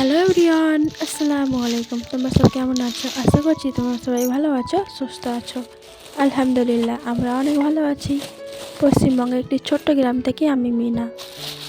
Hello everyone আসসালামু আলাইকুম তোমরা সব কেমন আছো? আশা করছি তোমরা সবাই ভালো আছো, সুস্থ আছো। আলহামদুলিল্লাহ, আমরা অনেক ভালো আছি। পশ্চিমবঙ্গের একটি ছোট্ট গ্রাম থেকে আমি মিনা।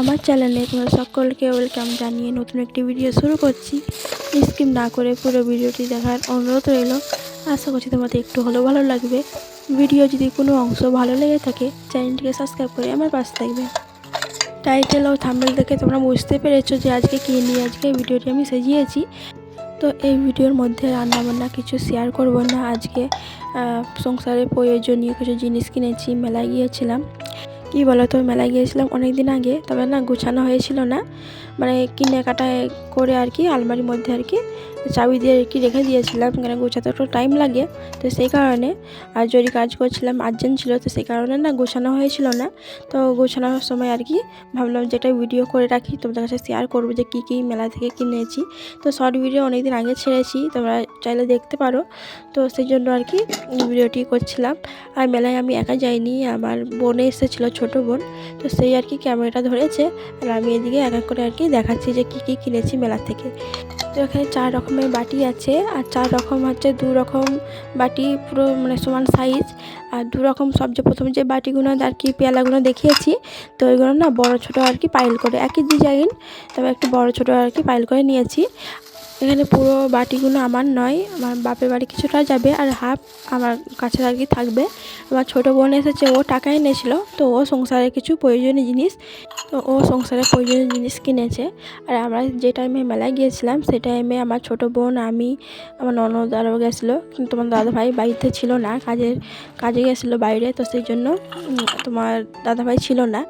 আমার চ্যানেলে তোমরা সকলকে ওয়েলকাম জানিয়ে নতুন একটি ভিডিও শুরু করছি। স্কিম না করে পুরো ভিডিওটি দেখার অনুরোধ রইল। আশা করছি তোমাদের একটু হলেও ভালো লাগবে। ভিডিও যদি কোনো অংশ ভালো লেগে থাকে চ্যানেলটিকে সাবস্ক্রাইব করে আমার পাশে থাকবে। টাইটেল ও থাম্বেল দেখে তোমরা বুঝতে পেরেছ যে আজকে কী নিয়ে আজকে ভিডিওটি আমি সাজিয়েছি। তো এই ভিডিওর মধ্যে রান্নাবান্না কিছু শেয়ার করব না। আজকে সংসারে প্রয়োজনীয় কিছু জিনিস কিনেছি, মেলায় গিয়েছিলাম। কি বলো তো মেলায় গিয়েছিলাম অনেক দিন আগে, তবে না, গুছানো হয়েছিল না। মানে কিনে কাটা করে আর কি, আলমারির মধ্যে আর কি, চাবি দিয়ে আর কি রেখে দিয়েছিলাম কেন গোছাতে একটু টাইম লাগে। তো সেই কারণে, আর যদি কাজ করছিলাম আর্জেন্ট ছিল, তো সেই কারণে না গোছানো হয়েছিল না। তো গোছানোর সময় আর কি ভাবলাম যেটা ভিডিও করে রাখি, তোমাদের কাছে শেয়ার করব যে কী কী মেলা থেকে কিনেছি। তো শর্ট ভিডিও অনেক দিন আগে ছেড়েছি, তোমরা চাইলে দেখতে পারো। তো সেই জন্য আর কি ভিডিওটি করছিলাম। আর মেলায় আমি একা যাইনি, আমার বোনে এসেছিল, ছোটো বোন। তো সেই আর কি ক্যামেরাটা ধরেছে, আর আমি এদিকে এক এক করে আর কি দেখাচ্ছি যে কী কী কিনেছি মেলা থেকে। তো এখানে চার রকমের বাটি আছে, আর চার রকম হচ্ছে দু রকম বাটি পুরো মানে সমান সাইজ আর দু রকম সবচেয়ে প্রথম যে বাটিগুলো আর কি পেয়ালাগুলো দেখিয়েছি, তো ওইগুলো না বড়, ছোট আর কি পাইল করে, একই ডিজাইন তবে একটু বড়, ছোট আর কি পাইল করে নিয়েছি। এখানে পুরো বাটিগুলো আমার নয়, আমার বাপের বাড়ি কিছুটা যাবে আর হাফ আমার কাছে আর কি থাকবে। আমার ছোটো বোন এসেছে, ও টাকা এনেছিল, তো ও সংসারের কিছু প্রয়োজনীয় জিনিস, তো ও সংসারের প্রয়োজনীয় জিনিস কিনেছে। আর আমরা যে টাইমে মেলায় গিয়েছিলাম সেই টাইমে আমার ছোটো বোন, আমি, আমার ননদ আরও গেছিল। কিন্তু আমার দাদাভাই বাড়িতে ছিল না, কাজের, কাজে গেছিল বাইরে, তো সেই জন্য তোমার দাদাভাই ছিল না।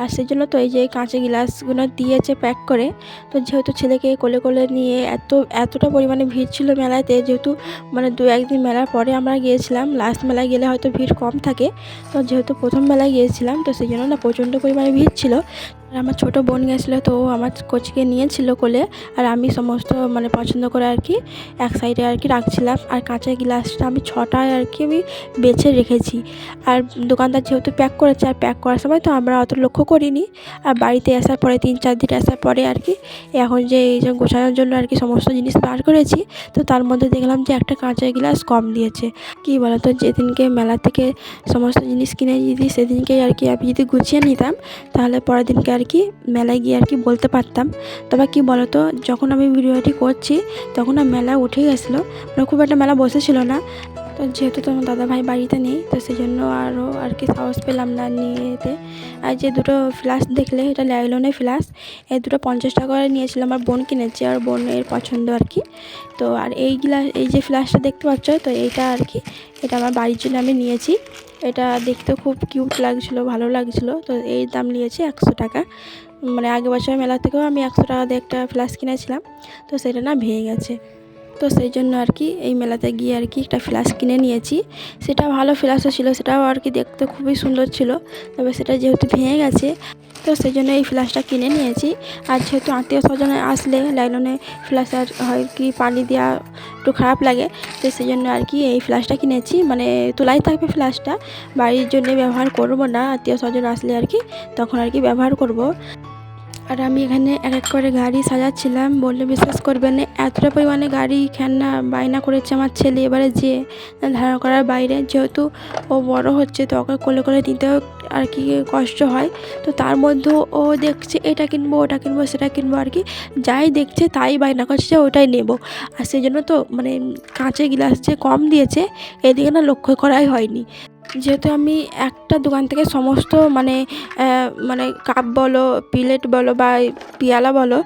আর সেই জন্য তো এই যে কাঁচের গ্লাসগুলো দিয়েছে প্যাক করে, তো যেহেতু ছেলেকে কোলে কোলে নিয়ে এত এতটা পরিমাণে ভিড় ছিল মেলাতে যেহেতু মানে দু একদিন মেলার পরে আমরা গিয়েছিলাম। লাস্ট মেলায় গেলে হয়তো ভিড় কম থাকে। তো যেহেতু প্রথম মেলায় গিয়েছিলাম, তো সেই জন্য না প্রচণ্ড পরিমাণে ভিড় ছিল। আর আমার ছোটো বোন গেছিল, তো ও আমার কোচকে নিয়েছিল কোলে। আর আমি সমস্ত মানে পছন্দ করে আর কি, এক সাইডে আর কি রাখছিলাম। আর কাঁচের গ্লাসটা আমি ছটায় আর কি আমি বেছে রেখেছি। আর দোকানদার যেহেতু প্যাক করেছে, আর প্যাক করার সময় তো আমরা অত লক্ষ্য করিনি। আর বাড়িতে আসার পরে, তিন চার দিন আসার পরে আর কি, এখন যে এই যে গোছানোর জন্য আর কি সমস্ত জিনিস বার করেছি, তো তার মধ্যে দেখলাম যে একটা কাঁচের গ্লাস কম দিয়েছে। কী তো যেদিনকে মেলা থেকে সমস্ত জিনিস কিনে যদি সেদিনকেই আর কি আমি যদি গুছিয়ে নিতাম, তাহলে পরের দিনকে আর কি মেলায় গিয়ে আর কি বলতে পারতাম। তবে কী বলতো, যখন আমি ভিডিওটি করছি, তখন মেলা উঠে গেছিল। মানে খুব একটা মেলা বসেছিল না। তো যেহেতু তোমার দাদাভাই বাড়িতে নেই, তো সেই জন্য আরও আর কি সাহস পেলাম না নিয়ে আর যে দুটো ফ্লাস দেখলে, এটা লাইলনের ফ্লাস এই দুটো পঞ্চাশ টাকা করে নিয়েছিলাম আমার বোন কিনেছে, আর বোনের পছন্দ আর কি। তো আর এই গ্লাস, এই যে ফ্লাসটা দেখতে পাচ্ছ, তো এইটা আর কি, এটা আমার বাড়ির জন্য আমি নিয়েছি। এটা দেখতে খুব কিউট লাগছিল, ভালো লাগছিল, তো এই দাম নিয়েছে একশো টাকা। মানে আগের বছর মেলা থেকেও আমি একশো টাকা দিয়ে একটা ফ্লাস কিনেছিলাম, তো সেটা না ভেঙে গেছে। তো সেই জন্য আর কি এই মেলাতে গিয়ে আর কি একটা ফ্লাস কিনে নিয়েছি। সেটা ভালো ফ্লাসও ছিল, সেটাও আর কি দেখতে খুবই সুন্দর ছিল, তবে সেটা যেহেতু ভেঙে গেছে, তো সেই জন্য এই ফ্লাসটা কিনে নিয়েছি। আর যেহেতু আত্মীয় স্বজনে আসলে লাইলনে ফ্লাস আর হয় কি পানি দেওয়া একটু খারাপ লাগে, তো সেই জন্য আর কি এই ফ্লাসটা কিনেছি। মানে তোলাই থাকবে ফ্লাসটা বাড়ির জন্য ব্যবহার করব না, আত্মীয় স্বজন আসলে আর কি তখন আর কি ব্যবহার করব। আর আমি এখানে এক এক করে গাড়ি সাজাচ্ছিলাম। বললে বিশ্বাস করবেন না, এতটা পরিমাণে গাড়ি খেলনা বায়না করেছে আমার ছেলে। এবারে যে ধারণা করার বাইরে, যেহেতু ও বড় হচ্ছে, তো ওকে কোলে কোলে নিতেও আর কি কষ্ট হয়, তো তার মধ্যেও ও দেখছে এটা কিনবো, ওটা কিনবো, সেটা কিনবো আর কি। যাই দেখছে, তাই বায়না করছে যে ওটাই নেব। আর সেই জন্য তো মানে কাঁচের গ্লাস যে কম দিয়েছে, এদিকে না লক্ষ্য করাই হয়নি। যেহেতু আমি একটা দোকান থেকে সমস্ত মানে মানে কাপ বলো, প্লেট বলো বা পেয়ালা বলো,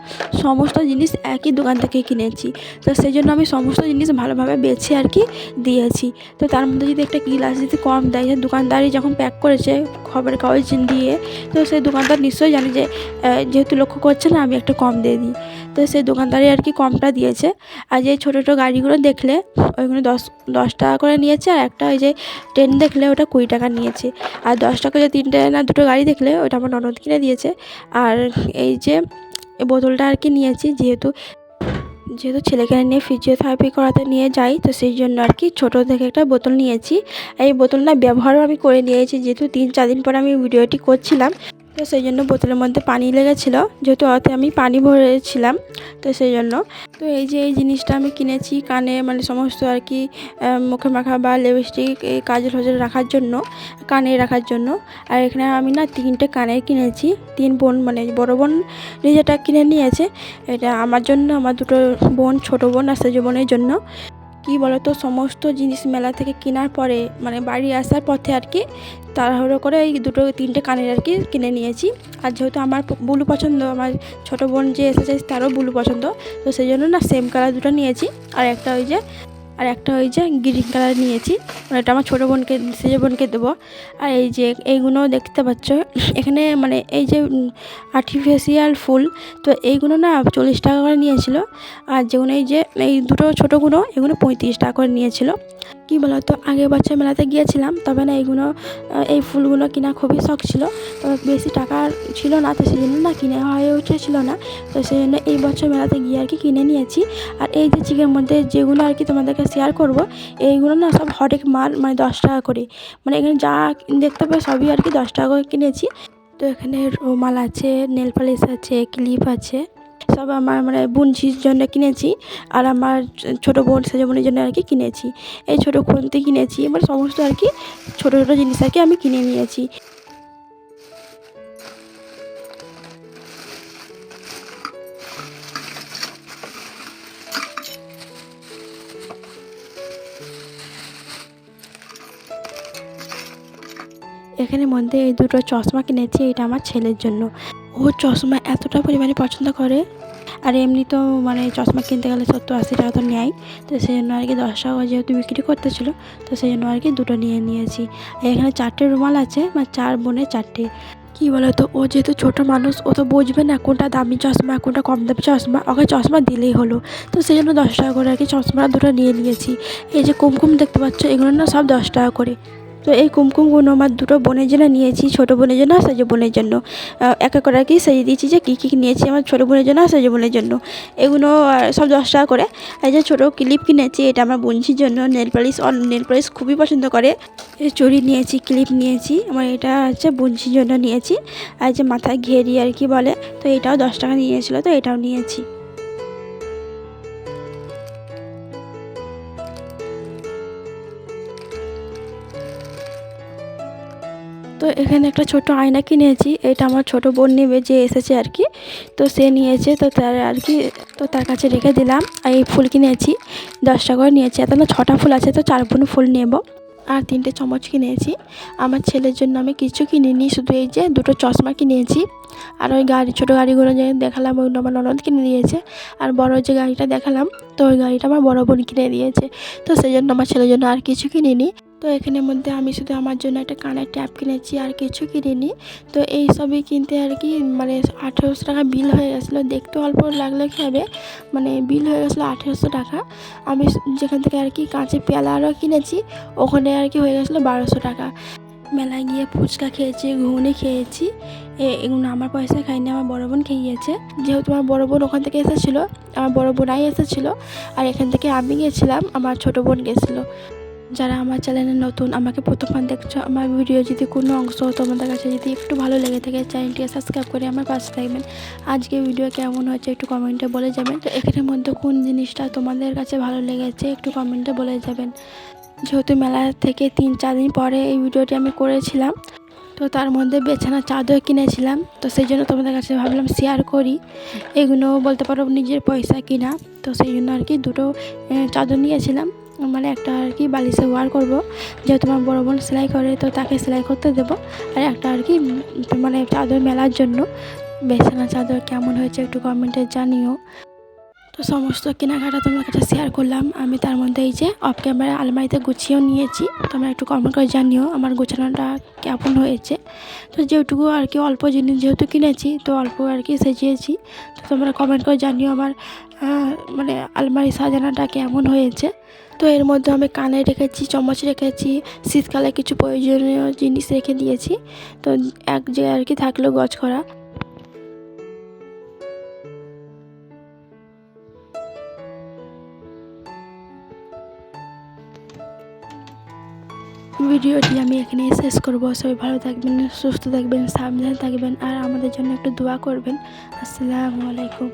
সমস্ত জিনিস একই দোকান থেকে কিনেছি। তো সেই জন্য আমি সমস্ত জিনিস ভালোভাবে বেছে আর কি দিয়েছি। তো তার মধ্যে যদি একটা গ্লাস যদি কম দেয় দোকানদারই যখন প্যাক করেছে খবরের কাগজ দিয়ে, তো সেই দোকানদার নিশ্চয়ই জানে যে যেহেতু লক্ষ্য করছে না, আমি একটা কম দিয়ে দিই। তো সেই দোকানদারই আর কি কমটা দিয়েছে। আর যে ছোটো ছোটো গাড়িগুলো দেখলে, ওইগুলো দশ দশ টাকা করে নিয়েছে, আর একটা ওই যে ট্রেন দেখলে ওটা কুড়ি টাকা নিয়েছে। আর দশ টাকা যে তিনটে না দুটো গাড়ি দেখলে, ওটা আমার ননদ কিনে দিয়েছে। আর এই যে বোতলটা আর কি নিয়েছি, যেহেতু যেহেতু ছেলেকে নিয়ে ফিজিওথেরাপি করাতে নিয়ে যাই, তো সেই জন্য আর কি ছোটো থেকে একটা বোতল নিয়েছি। এই বোতলটা ব্যবহারও আমি করে নিয়েছি, যেহেতু তিন, চার দিন পর আমি ভিডিওটি করছিলাম। তো সেই জন্য বোতলের মধ্যে পানি লেগেছিলো। যেহেতু অতে আমি পানি ভরেছিলাম, তো সেই জন্য। তো এই যে এই জিনিসটা আমি কিনেছি কানে মানে সমস্ত আর কি মুখে মাখা বা লিপস্টিক এই কাজল ফাজল রাখার জন্য, কানে রাখার জন্য। আর এখানে আমি না তিনটে কানের কিনেছি, তিন বোন মানে বড় বোন নিজেটা কিনে নিয়েছে। এটা আমার জন্য, আমার দুটো বোন, ছোট বোন আর সেজ বোনের জন্য। কি বলতো, সমস্ত জিনিস মেলা থেকে কেনার পরে মানে বাড়ি আসার পথে আর কি, তাড়াহুড়ো করে এই দুটো তিনটে কানের আর কি কিনে নিয়েছি। আর যেহেতু আমার বুলু পছন্দ, আমার ছোটো বোন যে এসেছে তারও বুলু পছন্দ, তো সেই জন্য না সেম কালার দুটো নিয়েছি। আর একটা ওই যে আর একটা ওই যে গ্রিন কালার নিয়েছি। মানে এটা আমার ছোটো বোনকে সেজে বোনকে দেবো। আর এই যে এইগুলো দেখতে পাচ্ছ। এখানে মানে এই যে আর্টিফিশিয়াল ফুল, তো এইগুলো না চল্লিশ টাকা করে নিয়েছিল। আর যেগুলো এই যে, এই দুটো ছোটোগুলো এগুলো পঁয়ত্রিশ টাকা করে নিয়েছিল। কী বলো তো, আগের বছর মেলাতে গিয়েছিলাম, তবে না এইগুলো এই ফুলগুলো কেনা খুবই শখ ছিল তো বেশি টাকা ছিল না, তো সেই জন্য না কিনে হয়ে উঠেছিল না, তো সেই জন্য এই বছর মেলাতে গিয়ে আর কি কিনে নিয়েছি। আর এই যে চিকের মধ্যে যেগুলো আর কি তোমাদেরকে শেয়ার করব, এইগুলো না সব হরেক মাল মানে দশ টাকা করে। মানে এখানে যা দেখতে পাবে সবই আর কি দশ টাকা করে কিনেছি। তো এখানে রুমাল আছে নেল পালিশ আছে ক্লিপ আছে। সব আমার মানে বুনঝির জন্য কিনেছি আর আমার ছোটো বোন সেজে বোনের জন্য আর কি কিনেছি। এই ছোটো খুন্তি কিনেছি মানে সমস্ত আর কি ছোটো ছোটো জিনিস আর কি আমি কিনে নিয়েছি। এখানে মধ্যে এই দুটো চশমা কিনেছি, এটা আমার ছেলের জন্য। ও চশমা এতটা পরিমাণে পছন্দ করে আর এমনি তো মানে চশমা কিনতে গেলে সত্তর আশি টাকা তো নেয়। তো সেই জন্য আর কি দশ টাকা যেহেতু বিক্রি করতেছিল, তো সেই জন্য আর কি দুটো নিয়ে নিয়েছি। আর এখানে চারটে রুমাল আছে মানে চার বোনে চারটে। কী বলো তো ও যেহেতু ছোটো মানুষ, ও তো বুঝবে না কোনটা দামি চশমা কোনটা কম দামি চশমা। ওকে চশমা দিলেই হলো। তো সেই জন্য দশ টাকা করে আর কি চশমা দুটো নিয়ে নিয়েছি। এই যে কুমকুম দেখতে পাচ্ছ, এগুলো না সব দশ টাকা করে। তো এই কুমকুমগুলো আমার দুটো বোনের জন্য নিয়েছি, ছোটো বোনের জন্য আর সেজ বোনের জন্য। এক এক কি সাজিয়ে দিয়েছি যে কী কী নিয়েছি আমার ছোটো বোনের জন্য আর সেজ বোনের জন্য। এগুলো সব দশ টাকা করে। এই যে ছোটো ক্লিপ কিনেছি, এটা আমার বোনছির জন্য। নেল পালিশ নেল পালিশ খুবই পছন্দ করে। চড়ি নিয়েছি, ক্লিপ নিয়েছি। আমার এটা হচ্ছে বুনছির জন্য নিয়েছি। আর যে মাথায় ঘেরি আর কি বলে, তো এটাও দশ টাকা নিয়েছিল, তো এটাও নিয়েছি। তো এখানে একটা ছোট আয়না কিনেছি। এটা আমার ছোট বোন নেবে, যে এসেছে আর কি। তো সে নিয়েছে, তো তার আর কি, তো তার কাছে রেখে দিলাম। এই ফুল কিনেছি দশ টাকা করে নিয়েছি। এত না ছটা ফুল আছে, তো চার বোন ফুল নেব। আর তিনটে চামচ কিনেছি। আমার ছেলের জন্য আমি কিছু কিনিনি, শুধু এই যে দুটো চশমা কিনেছি। আর ওই গাড়ি, ছোটো গাড়িগুলো যে দেখালাম, ওই আমার ননদ কিনে দিয়েছে। আর বড় যে গাড়িটা দেখালাম, তো ওই গাড়িটা আমার বড় বোন কিনে দিয়েছে। তো সেই জন্য আমার ছেলের জন্য আর কিছু কিনিনি। তো এখানের মধ্যে আমি শুধু আমার জন্য একটা কানের ট্যাপ কিনেছি আর কিছু কিনিনি। তো এই সবই কিনতে আর কি মানে আঠেরোশো টাকা বিল হয়ে গেছিল। দেখতে অল্প লাগলে কি হবে? মানে বিল হয়ে গেছিল আঠেরোশো টাকা। আমি যেখান থেকে আর কি কাঁচের পেয়ালা আরও কিনেছি, ওখানে আর কি হয়ে গেছিল বারোশো টাকা। মেলায় গিয়ে ফুচকা খেয়েছি, ঘুগনি খেয়েছি। এগুলো আমার পয়সা খাইনি, আমার বড় বোন খেয়েছে। যেহেতু আমার বড় বোন ওখান থেকে এসেছিল, আমার বড় বোনাই এসেছিল, আর এখান থেকে আমি গেছিলাম, আমার ছোট বোন গেছিল। যারা আমার চ্যানেলে নতুন, আমাকে প্রথমবার দেখছ, আমার ভিডিও যদি কোনো অংশ তোমাদের কাছে যদি একটু ভালো লেগে থাকে, চ্যানেলটিকে সাবস্ক্রাইব করে আমার পাশে থাকবেন। আজকে ভিডিও কেমন হয়েছে একটু কমেন্টে বলে যাবেন। তো এখানের মধ্যে কোন জিনিসটা তোমাদের কাছে ভালো লেগেছে একটু কমেন্টে বলে যাবেন। যেহেতু মেলা থেকে তিন, চার দিন পরে এই ভিডিওটি আমি করেছিলাম, তো তার মধ্যে বেছানা চাদর কিনেছিলাম, তো সেই জন্য তোমাদের কাছে ভাবলাম শেয়ার করি। এগুলো বলতে পারো নিজের পয়সা কিনা, তো সেই জন্য আর কি দুটো চাদর নিয়েছিলাম। মানে একটা আর কি বালিশে ওয়ার করব। যেহেতু আমার বড় বোন সেলাই করে, তো তাকে সেলাই করতে দেবো। আর একটা আর কি মানে চাদর মেলার জন্য। বেছানা চাদর কেমন হয়েছে একটু কমেন্টে জানিও। তো সমস্ত কেনাকাটা তোমার কাছে শেয়ার করলাম। আমি তার মধ্যে এই যে অফ ক্যামেরা আলমারিতে গুছিয়েও নিয়েছি। তোমরা একটু কমেন্ট করে জানিও আমার গোছানোটা কেমন হয়েছে। তো যেটুকু আর কি অল্প জিনিস যেহেতু কিনেছি, তো অল্প আর কি সেজিয়েছি। তো তোমরা কমেন্ট করে জানিও আমার মানে আলমারি সাজানোটা কেমন হয়েছে। তো এর মধ্যে আমি কানে রেখেছি, চামচ রেখেছি, শীতকালে কিছু প্রয়োজনীয় জিনিস রেখে দিয়েছি। তো এক জায়গায় আর কি থাকল গছ করা ভিডিওটি আমি এখানেই শেষ করব। সবাই ভালো থাকবেন, সুস্থ থাকবেন, সাবধানে থাকবেন, আর আমাদের জন্য একটু দোয়া করবেন। আসসালামু আলাইকুম।